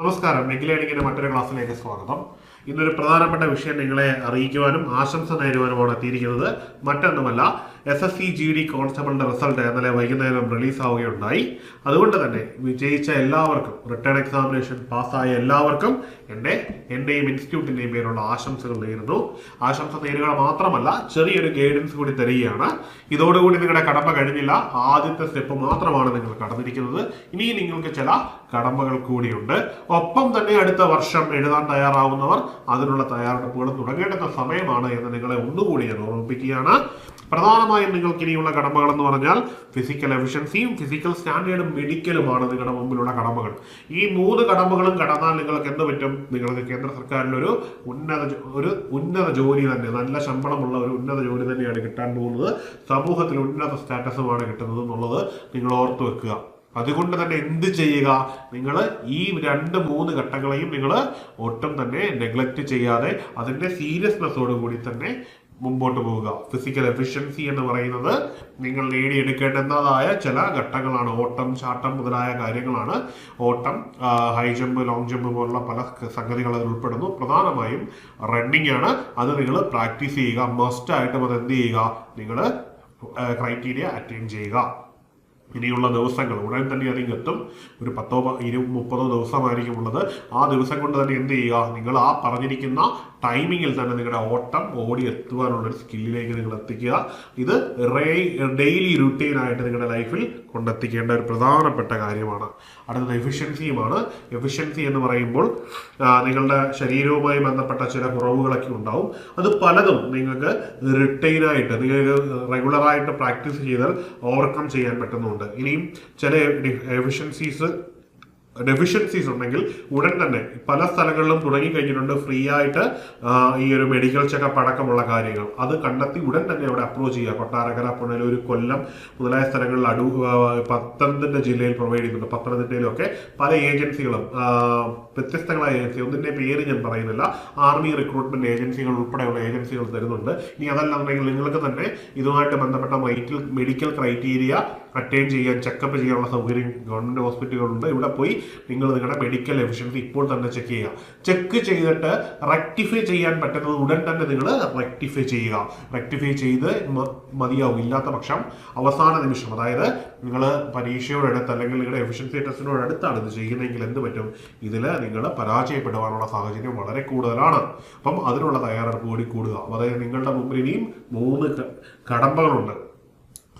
നമസ്കാരം. നെഗിലേണിങ്ങിന്റെ മറ്റൊരു ക്ലാസ്സിലേക്ക് സ്വാഗതം. ഇന്നൊരു പ്രധാനപ്പെട്ട വിഷയം നിങ്ങളെ അറിയിക്കുവാനും ആശംസ നേരുവാനുമാണ് എത്തിയിരിക്കുന്നത് മറ്റൊന്നുമല്ല S S C G D കോൺസ്റ്റബിളിന്റെ result ഇന്നലെ വൈകുന്നേരം റിലീസ് ആവുകയുണ്ടായി. അതുകൊണ്ട് തന്നെ വിജയിച്ച എല്ലാവർക്കും റിട്ടേൺ എക്സാമിനേഷൻ പാസ്സായ എല്ലാവർക്കും എന്റെ എന്റെയും ഇൻസ്റ്റിറ്റ്യൂട്ടിന്റെയും പേരുള്ള ആശംസകൾ നേരുന്നു. ആശംസ നേരുക മാത്രമല്ല ചെറിയൊരു ഗൈഡൻസ് കൂടി തരികയാണ്. ഇതോടുകൂടി നിങ്ങളുടെ കടമ്പ കഴിഞ്ഞില്ല. ആദ്യത്തെ സ്റ്റെപ്പ് മാത്രമാണ് നിങ്ങൾ കടന്നിരിക്കുന്നത്. ഇനി നിങ്ങൾക്ക് ചില കടമ്പകൾ കൂടിയുണ്ട്. ഒപ്പം തന്നെ അടുത്ത വർഷം എഴുതാൻ തയ്യാറാവുന്നവർ അതിനുള്ള തയ്യാറെടുപ്പുകൾ തുടങ്ങേണ്ട സമയമാണ് എന്ന് നിങ്ങളെ ഒന്നുകൂടി ഞാൻ ഓർമ്മിപ്പിക്കുകയാണ്. പ്രധാനമായും നിങ്ങൾക്ക് ഇനിയുള്ള കടമകൾ എന്ന് പറഞ്ഞാൽ ഫിസിക്കൽ എഫിഷ്യൻസിയും ഫിസിക്കൽ സ്റ്റാൻഡേർഡും മെഡിക്കലുമാണ് നിങ്ങളുടെ മുമ്പിലുള്ള കടമകൾ. ഈ മൂന്ന് കടമകളും കടന്നാൽ നിങ്ങൾക്ക് എന്ത് പറ്റും? നിങ്ങൾക്ക് കേന്ദ്ര സർക്കാരിന്റെ ഒരു ഉന്നത ഒരു ഉന്നത ജോലി തന്നെ നല്ല ശമ്പളമുള്ള ഒരു ഉന്നത ജോലി തന്നെയാണ് കിട്ടാൻ പോകുന്നത്. സമൂഹത്തിൽ ഉന്നത സ്റ്റാറ്റസുമാണ് കിട്ടുന്നത് എന്നുള്ളത് നിങ്ങൾ ഓർത്തു വെക്കുക. അതുകൊണ്ട് തന്നെ എന്ത് ചെയ്യുക? നിങ്ങൾ ഈ രണ്ട് മൂന്ന് ഘട്ടങ്ങളെയും നിങ്ങൾ ഒട്ടും തന്നെ നെഗ്ലക്റ്റ് ചെയ്യാതെ അതിന്റെ സീരിയസ്നെസ്സോട് കൂടി തന്നെ മുമ്പോട്ട് പോവുക. ഫിസിക്കൽ എഫിഷ്യൻസി എന്ന് പറയുന്നത് നിങ്ങൾ നേടിയെടുക്കേണ്ടുന്നതായ ചില ഘട്ടങ്ങളാണ്. ഓട്ടം ചാട്ടം മുതലായ കാര്യങ്ങളാണ്. ഓട്ടം ഹൈ ജമ്പ് ലോങ് ജമ്പ് പോലുള്ള പല സംഗതികൾ അതിൽ ഉൾപ്പെടുന്നു. പ്രധാനമായും റണ്ണിംഗ് ആണ്. അത് നിങ്ങൾ പ്രാക്ടീസ് ചെയ്യുക. മസ്റ്റ് ആയിട്ടും അത് എന്ത് ചെയ്യുക? നിങ്ങൾ ക്രൈറ്റീരിയ അറ്റൈൻ ചെയ്യുക. ഇനിയുള്ള ദിവസങ്ങൾ. ഉടൻ തന്നെ അതിങ്ങ് എത്തും ഒരു പത്തോ ഇരു മുപ്പതോ ദിവസമായിരിക്കും ഉള്ളത്. ആ ദിവസം കൊണ്ട് തന്നെ എന്ത് ചെയ്യുക? നിങ്ങൾ ആ പറഞ്ഞിരിക്കുന്ന ടൈമിങ്ങിൽ തന്നെ നിങ്ങളുടെ ഓട്ടം ഓടി എത്തുവാനുള്ള ഒരു സ്കില്ലിലേക്ക് നിങ്ങൾ എത്തിക്കുക. ഇത് ഡെയിലി റുട്ടീൻ ആയിട്ട് നിങ്ങളുടെ ലൈഫിൽ കൊണ്ടെത്തിക്കേണ്ട ഒരു പ്രധാനപ്പെട്ട കാര്യമാണ്. അടുത്തത് എഫിഷ്യൻസിയുമാണ് എഫിഷ്യൻസി എന്ന് പറയുമ്പോൾ നിങ്ങളുടെ ശരീരവുമായി ബന്ധപ്പെട്ട ചില കുറവുകളൊക്കെ ഉണ്ടാവും. അത് പലതും നിങ്ങൾക്ക് റിട്ടൈനായിട്ട് നിങ്ങൾക്ക് റെഗുലറായിട്ട് പ്രാക്ടീസ് ചെയ്താൽ ഓവർകം ചെയ്യാൻ പറ്റുന്നുണ്ട്. ഇനിയും ചില എഫിഷ്യൻസീസ് ഡെഫിഷ്യൻസീസ് ഉണ്ടെങ്കിൽ ഉടൻ തന്നെ പല സ്ഥലങ്ങളിലും തുടങ്ങി കഴിഞ്ഞിട്ടുണ്ട് ഫ്രീ ആയിട്ട് ഈ ഒരു മെഡിക്കൽ ചെക്കപ്പ് അടക്കമുള്ള കാര്യങ്ങൾ. അത് കണ്ടെത്തി ഉടൻ തന്നെ അവിടെ അപ്രോച്ച് ചെയ്യുക. കൊട്ടാരക്കര പുനലൂർ കൊല്ലം മുതലായ സ്ഥലങ്ങളിൽ അടു പത്തനംതിട്ട ജില്ലയിൽ പ്രൊവൈഡ് ചെയ്യുന്നുണ്ട്. പത്തനംതിട്ടയിലൊക്കെ പല ഏജൻസികളും വ്യത്യസ്തങ്ങളായ ഏജൻസി ഒന്നിന്റെ പേര് ഞാൻ പറയുന്നില്ല. ആർമി റിക്രൂട്ട്മെന്റ് ഏജൻസികൾ ഉൾപ്പെടെയുള്ള ഏജൻസികൾ തരുന്നുണ്ട്. ഇനി അതല്ലാന്നുണ്ടെങ്കിൽ നിങ്ങൾക്ക് തന്നെ ഇതുമായിട്ട് ബന്ധപ്പെട്ട മെഡിക്കൽ ക്രൈറ്റീരിയ അറ്റൈൻ ചെയ്യാൻ ചെക്കപ്പ് ചെയ്യാനുള്ള സൗകര്യം ഗവൺമെന്റ് ഹോസ്പിറ്റലുകളുണ്ട്. ഇവിടെ പോയി നിങ്ങൾ നിങ്ങളുടെ മെഡിക്കൽ എഫിഷ്യൻസി ഇപ്പോൾ തന്നെ ചെക്ക് ചെയ്യുക. ചെക്ക് ചെയ്തിട്ട് റെക്ടിഫൈ ചെയ്യാൻ പറ്റുന്നത് ഉടൻ തന്നെ നിങ്ങൾ റെക്ടിഫൈ ചെയ്യുക. റെക്ടിഫൈ ചെയ്ത് മതിയാവും. ഇല്ലാത്ത പക്ഷം അവസാന നിമിഷം അതായത് നിങ്ങൾ പരീക്ഷയോടടുത്ത് അല്ലെങ്കിൽ നിങ്ങളുടെ എഫിഷ്യൻസി ടെസ്റ്റിനോട് അടുത്താണ് ഇത് ചെയ്യുന്നതെങ്കിൽ എന്ത് പറ്റും? ഇതിൽ നിങ്ങൾ പരാജയപ്പെടുവാനുള്ള സാഹചര്യം വളരെ കൂടുതലാണ്. അപ്പം അതിനുള്ള തയ്യാറെടുപ്പ് കൂടി കൂടുക. അതായത് നിങ്ങളുടെ മുമ്പിൽ ഇനിയും മൂന്ന് കടമ്പകളുണ്ട്.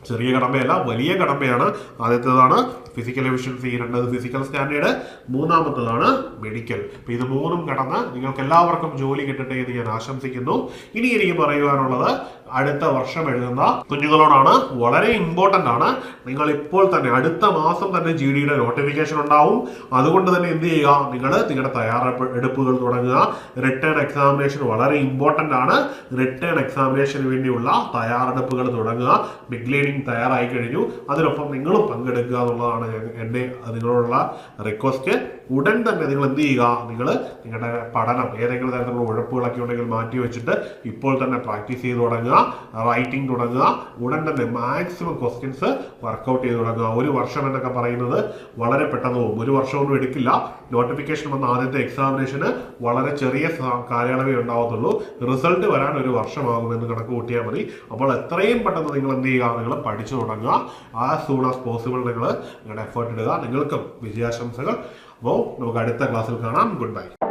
ചെറിയ കടമ്പയല്ല വലിയ കടമ്പയാണ് ആദ്യത്തേതാണ് ഫിസിക്കൽ എഫിഷ്യൻസി രണ്ടത് ഫിസിക്കൽ സ്റ്റാൻഡേർഡ് മൂന്നാമത്തതാണ് മെഡിക്കൽ അപ്പൊ ഇത് മൂന്നും കടന്ന് നിങ്ങൾക്ക് എല്ലാവർക്കും ജോലി കിട്ടട്ടെ എന്ന് ഞാൻ ആശംസിക്കുന്നു. ഇനി എനിക്ക് പറയുവാനുള്ളത് അടുത്ത വർഷം എഴുതുന്ന കുഞ്ഞുങ്ങളോടാണ് വളരെ ഇമ്പോർട്ടന്റ് ആണ്. നിങ്ങൾ ഇപ്പോൾ തന്നെ അടുത്ത മാസം തന്നെ ജി ഡിയുടെ നോട്ടിഫിക്കേഷൻ ഉണ്ടാവും. അതുകൊണ്ട് തന്നെ എന്ത് ചെയ്യുക? നിങ്ങൾ നിങ്ങളുടെ തയ്യാറെടുപ്പ് എടുപ്പുകൾ തുടങ്ങുക. റിട്ടേൺ എക്സാമിനേഷൻ വളരെ ഇമ്പോർട്ടന്റ് ആണ്. റിട്ടേൺ എക്സാമിനേഷന് വേണ്ടിയുള്ള തയ്യാറെടുപ്പുകൾ തുടങ്ങുക. ബിഗ് ലീഡിംഗ് തയ്യാറായി കഴിഞ്ഞു. അതിനൊപ്പം നിങ്ങളും പങ്കെടുക്കുക എന്നുള്ളതാണ് എന്റെ നിങ്ങളോടുള്ള റിക്വസ്റ്റ് ഉടൻ തന്നെ നിങ്ങൾ എന്ത് ചെയ്യുക? നിങ്ങൾ നിങ്ങളുടെ പഠനം ഏതെങ്കിലും തരത്തിലുള്ള ഉഴപ്പുകളൊക്കെ ഉണ്ടെങ്കിൽ മാറ്റി വെച്ചിട്ട് ഇപ്പോൾ തന്നെ പ്രാക്ടീസ് ചെയ്ത് തുടങ്ങുക. റൈറ്റിംഗ് തുടങ്ങുക ഉടൻ തന്നെ മാക്സിമം ക്വസ്റ്റ്യൻസ് വർക്കൗട്ട് ചെയ്ത് തുടങ്ങുക. ഒരു വർഷം എന്നൊക്കെ പറയുന്നത് വളരെ പെട്ടെന്ന് പോകും. ഒരു വർഷമൊന്നും എടുക്കില്ല. നോട്ടിഫിക്കേഷൻ വന്ന ആദ്യത്തെ എക്സാമിനേഷന് വളരെ ചെറിയ കാലയളവേ ഉണ്ടാവത്തുള്ളൂ. റിസൾട്ട് വരാൻ ഒരു വർഷമാകുമെന്ന് കണക്ക് കൂട്ടിയാൽ മതി. അപ്പോൾ എത്രയും പെട്ടെന്ന് നിങ്ങൾ എന്ത് ചെയ്യുക? നിങ്ങൾ പഠിച്ചു തുടങ്ങുക. ആസ് സൂൺ ആസ് പോസിബിൾ നിങ്ങൾ നിങ്ങളുടെ എഫേർട്ട് ഇടുക. നിങ്ങൾക്കും വിജയാശംസകൾ. അപ്പോൾ നമുക്ക് അടുത്ത ക്ലാസ്സിൽ കാണാം. Good bye